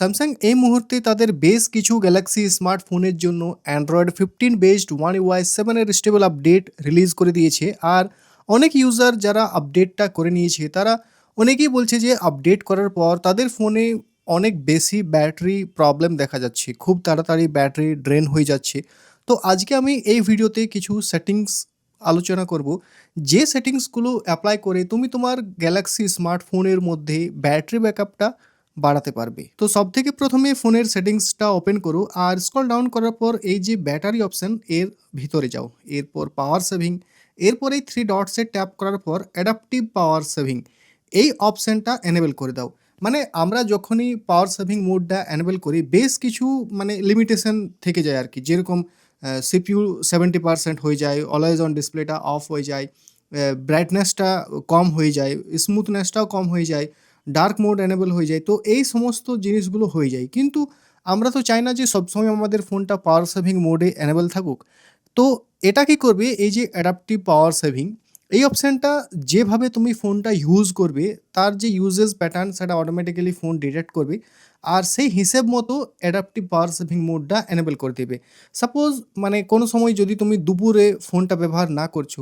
Samsung এই মুহূর্তে তাদের বেশ কিছু গ্যালাক্সি স্মার্টফোনের জন্য Android fifteen based One UI সেভেনের স্টেবল আপডেট রিলিজ করে দিয়েছে। আর অনেক ইউজার যারা আপডেটটা করে নিয়েছে, তারা অনেকেই বলছে যে আপডেট করার পর তাদের ফোনে অনেক বেশি ব্যাটারি প্রবলেম দেখা যাচ্ছে। খুব তাড়াতাড়ি ব্যাটারি ড্রেন হয়ে যাচ্ছে। তো আজকে আমি এই ভিডিওতে কিছু সেটিংস আলোচনা করব। যে সেটিংসগুলো অ্যাপ্লাই করে তুমি তোমার গ্যালাক্সি স্মার্টফোনের মধ্যে ব্যাটারি ব্যাকআপটা বাড়াতে পারবে। তো সব থেকে প্রথমে ফোনের সেটিংসটা ওপেন করো আর স্ক্রল ডাউন করার পর এই যে ব্যাটারি অপশান, এর ভিতরে যাও। এরপর পাওয়ার সেভিং, এরপর এই থ্রি ডটসে ট্যাপ করার পর অ্যাডাপটিভ পাওয়ার সেভিং এই অপশানটা এনেবল করে দাও। মানে আমরা যখনই পাওয়ার সেভিং মোডটা এনেবল করি, বেশ কিছু মানে লিমিটেশন থেকে যায় আর কি যেরকম সিপিইউ সেভেন্টি পার্সেন্ট হয়ে যায় অলওয়েজ অন ডিসপ্লেটা অফ হয়ে যায় ব্রাইটনেসটা কম হয়ে যায় স্মুথনেসটাও কম হয়ে যায় ডার্ক মোড এনেবল হয়ে যায়, তো এই সমস্ত জিনিসগুলো হয়ে যায়। কিন্তু আমরা তো চাই না যে সবসময় আমাদের ফোনটা পাওয়ার সেভিং মোডে এনেবল থাকুক। তো এটা কি করবে? এই যে অ্যাডাপটিভ পাওয়ার সেভিং এই অপশানটা যেভাবে তুমি ফোনটা ইউজ করবে, তার যে ইউজেস প্যাটার্ন সেটা অটোমেটিক্যালি ফোন ডিটেক্ট করবে আর সেই হিসেব মতো অ্যাডাপটিভ পাওয়ার সেভিং মোডটা এনেবল করে দেবে। সাপোজ মানে কোনো সময় যদি তুমি দুপুরে ফোনটা ব্যবহার না করছ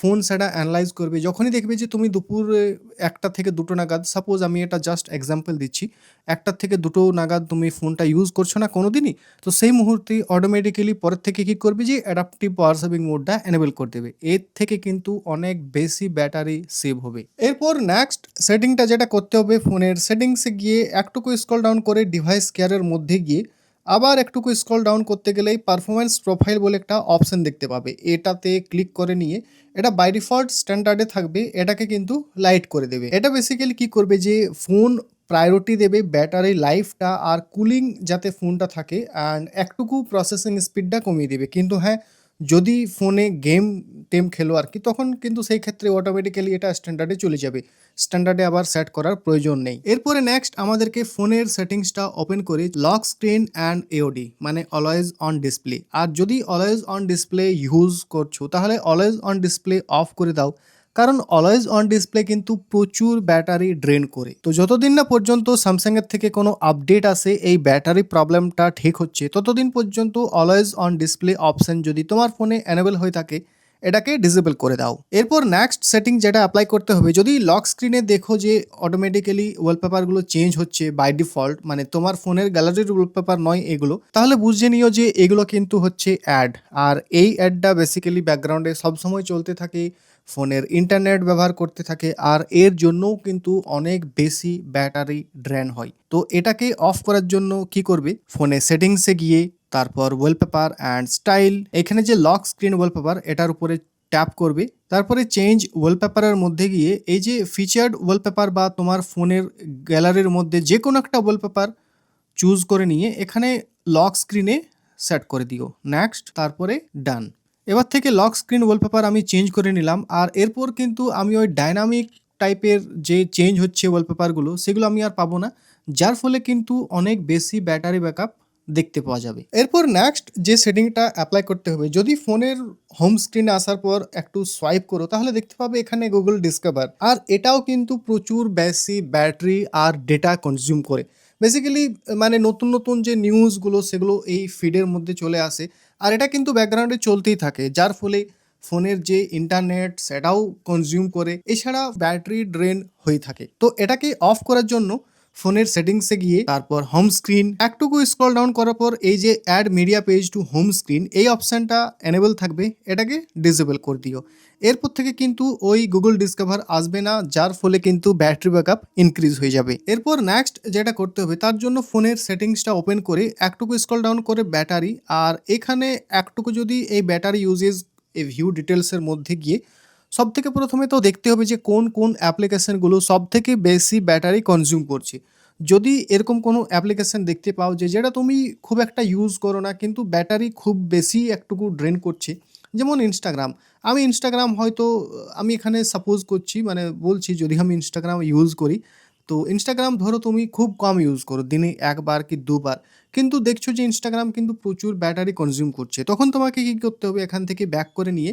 ফোন সেটা অ্যানালাইজ করবে। যখনই দেখবে যে তুমি দুপুরে একটা থেকে দুটো নাগাদ সাপোজ আমি এটা জাস্ট এক্সাম্পল দিচ্ছি, একটা থেকে দুটো নাগাদ তুমি ফোনটা ইউজ করছ না কোনো দিনই তো সেই মুহূর্তে অটোমেটিক্যালি পরের থেকে কী করবে যে অ্যাডাপটিভ পাওয়ার সেভিং মোডটা এনেবল করে দেবে। এর থেকে কিন্তু অনেক বেশি ব্যাটারি সেভ হবে। এরপর নেক্সট সেটিংটা যেটা করতে হবে ফোনের সেটিংসে গিয়ে একটুকু স্ক্রল ডাউন করে ডিভাইস কেয়ারের মধ্যে গিয়ে আবার একটুকু স্ক্রল ডাউন করতে গেলেই পারফরমেন্স প্রোফাইল বলে একটা অপশন দেখতে পাবে। এটাতে ক্লিক করে নিয়ে এটা বাই ডিফল্ট স্ট্যান্ডার্ডে থাকবে, এটাকে কিন্তু লাইট করে দেবে। এটা বেসিক্যালি কি করবে যে ফোন প্রায়োরিটি দেবে ব্যাটারি লাইফটা আর কুলিং যাতে ফোনটা থাকে অ্যান্ড একটুকু প্রসেসিং স্পিডটা কমিয়ে দেবে। কিন্তু হ্যাঁ যদি ফোনে গেম, টেম খেলো আর কি, তখন কিন্তু সেই ক্ষেত্রে অটোমেটিক্যালি এটা স্ট্যান্ডার্ডে চলে যাবে। স্ট্যান্ডার্ডে আবার সেট করার প্রয়োজন নেই। এরপরে নেক্সট আমাদেরকে ফোনের সেটিংসটা ওপেন করি লক স্ক্রিন অ্যান্ড এওডি মানে অলওয়েজ অন ডিসপ্লে আর যদি অলওয়েজ অন ডিসপ্লে ইউজ করছ, তাহলে অলওয়েজ অন ডিসপ্লে অফ করে দাও। কারণ অলওয়েজ অন ডিসপ্লে কিন্তু প্রচুর ব্যাটারি ড্রেন করে। তো যতদিন না পর্যন্ত স্যামসাংয়ের থেকে কোনো আপডেট আসে, এই ব্যাটারি প্রবলেমটা ঠিক হচ্ছে, ততদিন পর্যন্ত অলওয়েজ অন ডিসপ্লে অপশন যদি তোমার ফোনে অ্যানেবল হয়ে থাকে, এটাকে ডিসেবল করে দাও। এরপর নেক্সট সেটিং যেটা অ্যাপ্লাই করতে হবে, যদি লক স্ক্রিনে দেখো যে অটোমেটিক্যালি ওয়ালপেপারগুলো চেঞ্জ হচ্ছে বাই ডিফল্ট মানে তোমার ফোনের গ্যালারির ওয়ালপেপার নয় এগুলো, তাহলে বুঝে নিও যে এগুলো কিন্তু হচ্ছে অ্যাড আর এই অ্যাডটা বেসিক্যালি ব্যাকগ্রাউন্ডে সবসময় চলতে থাকে ফোনের ইন্টারনেট ব্যবহার করতে থাকে আর এর জন্যও কিন্তু অনেক বেশি ব্যাটারি ড্রেন হয়। তো এটাকে অফ করার জন্য কি করবে? ফোনে সেটিংসে গিয়ে তারপর ওয়ালপেপার অ্যান্ড স্টাইল এখানে যে লক স্ক্রিন ওয়ালপেপার এটার উপরে ট্যাপ করবে। তারপরে চেঞ্জ ওয়ালপেপারের মধ্যে গিয়ে এই যে ফিচার্ড ওয়ালপেপার বা তোমার ফোনের গ্যালারির মধ্যে যে কোনো একটা ওয়ালপেপার চুজ করে নিয়ে এখানে লক স্ক্রিনে সেট করে দিও। নেক্সট তারপরে ডান এবার থেকে লক স্ক্রিন ওয়ালপেপার আমি চেঞ্জ করে নিলাম। আর এরপর কিন্তু আমি ওই ডাইনামিক টাইপের যে চেঞ্জ হচ্ছে ওয়ালপেপারগুলো সেগুলো আমি আর পাবো না। যার ফলে কিন্তু অনেক বেশি ব্যাটারি ব্যাকআপ দেখতে পাওয়া যাবে। এরপর নেক্সট যে সেটিংটা অ্যাপ্লাই করতে হবে, যদি ফোনের হোম স্ক্রিনে আসার পর একটু সোয়াইপ করো, তাহলে দেখতে পাবে এখানে গুগল ডিসকভার আর এটাও কিন্তু প্রচুর বেশি ব্যাটারি আর ডেটা কনজিউম করে। বেসিক্যালি মানে নতুন নতুন যে নিউজগুলো সেগুলো এই ফিডের মধ্যে চলে আসে। আর এটা কিন্তু ব্যাকগ্রাউন্ডে চলতেই থাকে, যার ফলে ফোনের যে ইন্টারনেট সেটাও কনজিউম করে। এছাড়া ব্যাটারি ড্রেন হয়ে থাকে। তো এটাকে অফ করার জন্য ফোনের সেটিংসে গিয়ে তারপর হোম স্ক্রিন একটুকু স্ক্রল ডাউন করার পর এই যে add media page to home screen এই অপশানটা এনেবল থাকবে, এটাকে ডিসেবল করে দিও। এরপর থেকে কিন্তু ওই গুগল ডিসকভার আসবে না, যার ফলে কিন্তু ব্যাটারি ব্যাকআপ ইনক্রিজ হয়ে যাবে। এরপর নেক্সট যেটা করতে হবে, তার জন্য ফোনের সেটিংসটা ওপেন করে একটুকু স্ক্রল ডাউন করে ব্যাটারি আর এখানে একটুকু যদি এই ব্যাটারি ইউজেস এই ভিউ ডিটেলসের মধ্যে গিয়ে সব থেকে প্রথমে তো দেখতে হবে যে কোন কোন অ্যাপ্লিকেশানগুলো সব থেকে বেশি ব্যাটারি কনজিউম করছে। যদি এরকম কোনো অ্যাপ্লিকেশান দেখতে পাও যে যেটা তুমি খুব একটা ইউজ করো না, কিন্তু ব্যাটারি খুব বেশি একটুকু ড্রেন করছে, যেমন ইনস্টাগ্রাম আমি ইনস্টাগ্রাম হয়তো, আমি এখানে সাপোজ করছি মানে বলছি যদি আমি ইনস্টাগ্রাম ইউজ করি, তো ইনস্টাগ্রাম ধরো তুমি খুব কম ইউজ করো, দিনে একবার কি দুবার। কিন্তু দেখছ যে ইনস্টাগ্রাম কিন্তু প্রচুর ব্যাটারি কনজিউম করছে। তখন তোমাকে কী করতে হবে, এখান থেকে ব্যাক করে নিয়ে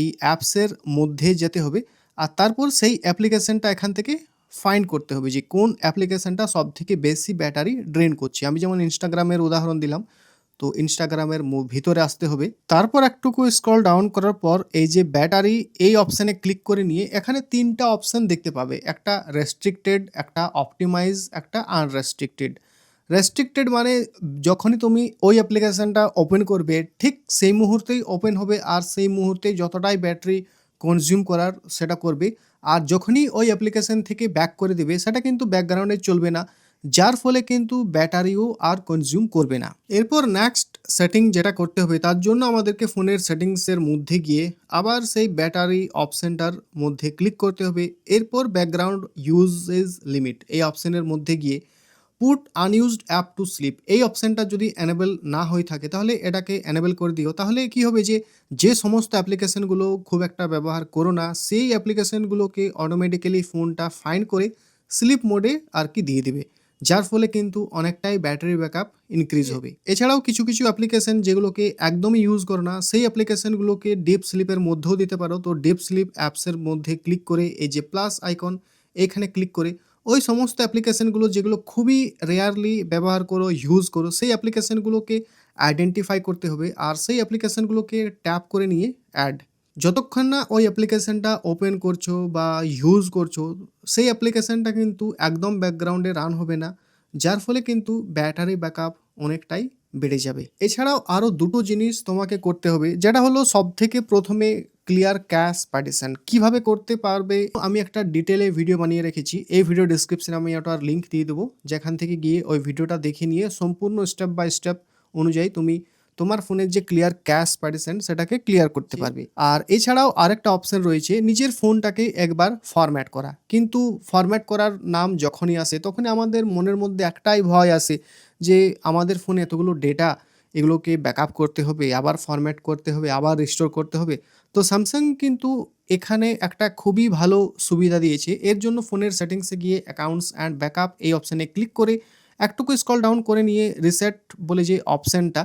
এই অ্যাপসের মধ্যে যেতে হবে আর তারপর সেই অ্যাপ্লিকেশনটা এখান থেকে ফাইন্ড করতে হবে যে কোন অ্যাপ্লিকেশনটা সব থেকে বেশি ব্যাটারি ড্রেন করছে। আমি যেমন ইনস্টাগ্রামের উদাহরণ দিলাম, তো ইনস্টাগ্রামের ভিতরে আসতে হবে। তারপর একটুকু স্ক্রল ডাউন করার পর এই যে ব্যাটারি, এই অপশানে ক্লিক করে নিয়ে এখানে তিনটা অপশান দেখতে পাবে। একটা রেস্ট্রিক্টেড একটা অপটিমাইজ একটা আনরেস্ট্রিক্টেড রেস্ট্রিক্টেড মানে যখনই তুমি ওই অ্যাপ্লিকেশানটা ওপেন করবে, ঠিক সেই মুহূর্তেই ওপেন হবে আর সেই মুহূর্তে যতটাই ব্যাটারি কনজিউম করার সেটা করবে। আর যখনই ওই অ্যাপ্লিকেশন থেকে ব্যাক করে দেবে, সেটা কিন্তু ব্যাকগ্রাউন্ডে চলবে না, যার ফলে কিন্তু ব্যাটারিও আর কনজিউম করবে না। এরপর নেক্সট সেটিং যেটা করতে হবে, তার জন্য আমাদেরকে ফোনের সেটিংসের মধ্যে গিয়ে আবার সেই ব্যাটারি অপশানটার মধ্যে ক্লিক করতে হবে। এরপর ব্যাকগ্রাউন্ড ইউজেজ লিমিট এই অপশানের মধ্যে গিয়ে put unused app to sleep. এই অপশানটা যদি এনেবল না হয়ে থাকে, তাহলে এটাকে এনেবল করে দিও। তাহলে কি হবে যে যে সমস্ত অ্যাপ্লিকেশনগুলো খুব একটা ব্যবহার করো না, সেই অ্যাপ্লিকেশনগুলোকে অটোমেটিক্যালি ফোনটা ফাইন্ড করে স্লিপ মোডে আর কি দিয়ে দিবে। যার ফলে কিন্তু অনেকটাই ব্যাটারি ব্যাকআপ ইনক্রিজ হবে। এছাড়াও কিছু কিছু অ্যাপ্লিকেশন যেগুলোকে একদমই ইউজ করো না, সেই অ্যাপ্লিকেশনগুলোকে ডিপ স্লিপের মধ্যেও দিতে পারো। তো ডিপ স্লিপ অ্যাপসের মধ্যে ক্লিক করে এই যে প্লাস আইকন এখানে ক্লিক করে ওই সমস্ত অ্যাপ্লিকেশনগুলো যেগুলো খুবই রেয়ারলি ব্যবহার করো ইউজ করো, সেই অ্যাপ্লিকেশনগুলোকে আইডেন্টিফাই করতে হবে আর সেই অ্যাপ্লিকেশনগুলোকে ট্যাপ করে নিয়ে অ্যাড যতক্ষণ না ওই অ্যাপ্লিকেশনটা ওপেন করছ বা ইউজ করছ, সেই অ্যাপ্লিকেশনটা কিন্তু একদম ব্যাকগ্রাউন্ডে রান হবে না, যার ফলে কিন্তু ব্যাটারি ব্যাকআপ অনেকটাই বেড়ে যাবে। এছাড়াও আরও দুটো জিনিস তোমাকে করতে হবে, যেটা হলো সব থেকে প্রথমে ক্লিয়ার ক্যাশ পার্টিশন কীভাবে করতে পারবে? আমি একটা ডিটেলে ভিডিও বানিয়ে রেখেছি। এই ভিডিও ডিসক্রিপশনে আমি ওটার লিঙ্ক দিয়ে দেবো। যেখান থেকে গিয়ে ওই ভিডিওটা দেখে নিয়ে সম্পূর্ণ স্টেপ বাই স্টেপ অনুযায়ী তুমি তোমার ফোনের যে ক্লিয়ার ক্যাশ পার্টিশন সেটাকে ক্লিয়ার করতে পারবে। আর এছাড়াও আরেকটা অপশন রয়েছে নিজের ফোনটাকে একবার ফরম্যাট করা। কিন্তু ফরম্যাট করার নাম যখনই আসে তখনই আমাদের মনের মধ্যে একটাই ভয় আসে যে আমাদের ফোনে এতগুলো ডেটা এগুলোকে ব্যাকআপ করতে হবে, আবার ফরম্যাট করতে হবে, আবার রিস্টোর করতে হবে। তো স্যামসাং কিন্তু এখানে একটা খুবই ভালো সুবিধা দিয়েছে। এর জন্য ফোনের সেটিংসে গিয়ে অ্যাকাউন্টস অ্যান্ড ব্যাকআপ এই অপশানে ক্লিক করে একটুকু স্কল ডাউন করে নিয়ে রিসেট বলে যে অপশানটা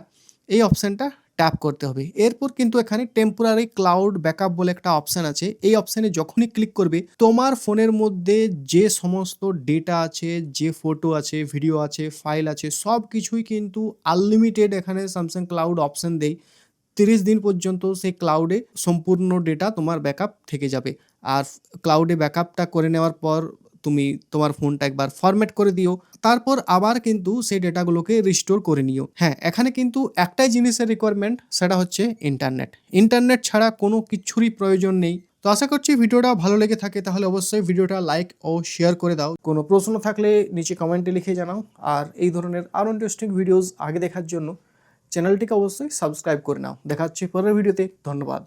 এই অপশানটা ট্যাপ করতে হবে। এরপর কিন্তু এখানে টেম্পোরারি ক্লাউড ব্যাকআপ বলে একটা অপশান আছে। এই অপশানে যখনই ক্লিক করবে, তোমার ফোনের মধ্যে যে সমস্ত ডেটা আছে, যে ফটো আছে ভিডিও আছে ফাইল আছে সব কিছুই কিন্তু আনলিমিটেড এখানে স্যামসাং ক্লাউড অপশান দেয়। তিরিশ দিন পর্যন্ত সেই ক্লাউডে সম্পূর্ণ ডেটা তোমার ব্যাকআপ থেকে যাবে। আর ক্লাউডে ব্যাকআপটা করে নেওয়ার পর তুমি তোমার ফোনটা একবার ফরম্যাট করে দিও, তারপর আবার কিন্তু সেই ডেটাগুলোকে রিস্টোর করে নিও। হ্যাঁ এখানে কিন্তু একটাই জিনিসের রিকোয়ারমেন্ট সেটা হচ্ছে ইন্টারনেট ইন্টারনেট ছাড়া কোনো কিছুরই প্রয়োজন নেই। তো আশা করছি ভিডিওটা ভালো লেগে থাকে, তাহলে অবশ্যই ভিডিওটা লাইক ও শেয়ার করে দাও। কোনো প্রশ্ন থাকলে নিচে কমেন্টে লিখে জানাও। আর এই ধরনের আরও ইন্টারেস্টিং ভিডিওস আগে দেখার জন্য চ্যানেলটিকে অবশ্যই সাবস্ক্রাইব করে নাও। দেখা হচ্ছে পরের ভিডিওতে ধন্যবাদ।